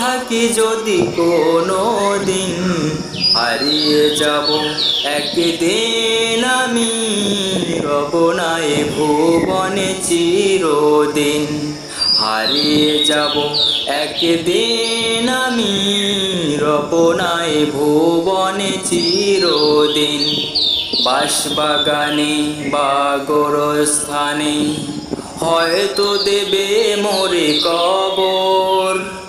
থাকি যদি কোনো দিন হারিয়ে যাব। একদিন আমি রবনায় ভুবনে চিরদিন হারিয়ে যাব। একদিন আমি রবনায় ভুবনে চিরদিন বাঁশবাগানে বা গোরস্থানে হয়তো দেবে মোরে কবর।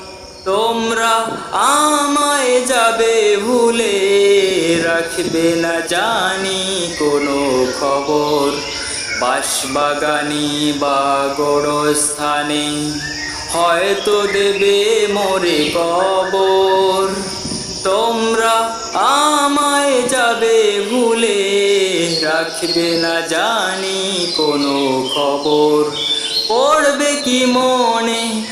আমায় যাবে ভুলে রাখবে না জানি কোনো খবর। বাঁশবাগানি বা গোরস্থানে হয়তো দেবে মোরে কবর। তোমরা আমায় যাবে ভুলে রাখবে না জানি কোনো খবর। পড়বে কি মনে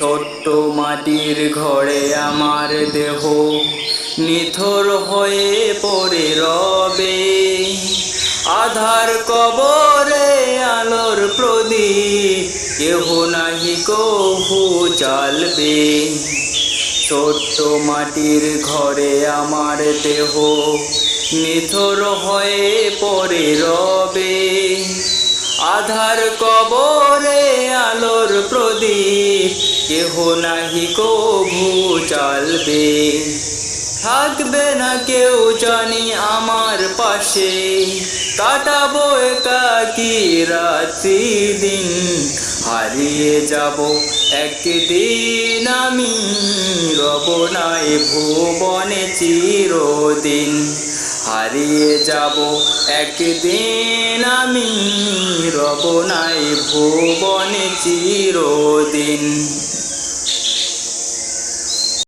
ছোট্ট মাটির ঘরে আমার দেহ নিথর হয়ে পড়ে রবে। আধার কবরে আলোর প্রদীপ, কেহ নাহি কহু চালবে। ছোট্ট মাটির ঘরে আমার দেহ নিথর হয়ে পড়ে রবে। আধার কবরে আলোর প্রদীপ কেহ নাহি কভু চালবে। থাকবে না কেউ জানি আমার পাশে। কাটাবো একাকি রাত্রি দিন। হারিয়ে যাব একদিন আমি। রবনায় ভুবনে চিরদিন। হারিয়ে যাব একদিন আমি। রবনায় ভুবনে চিরদিন।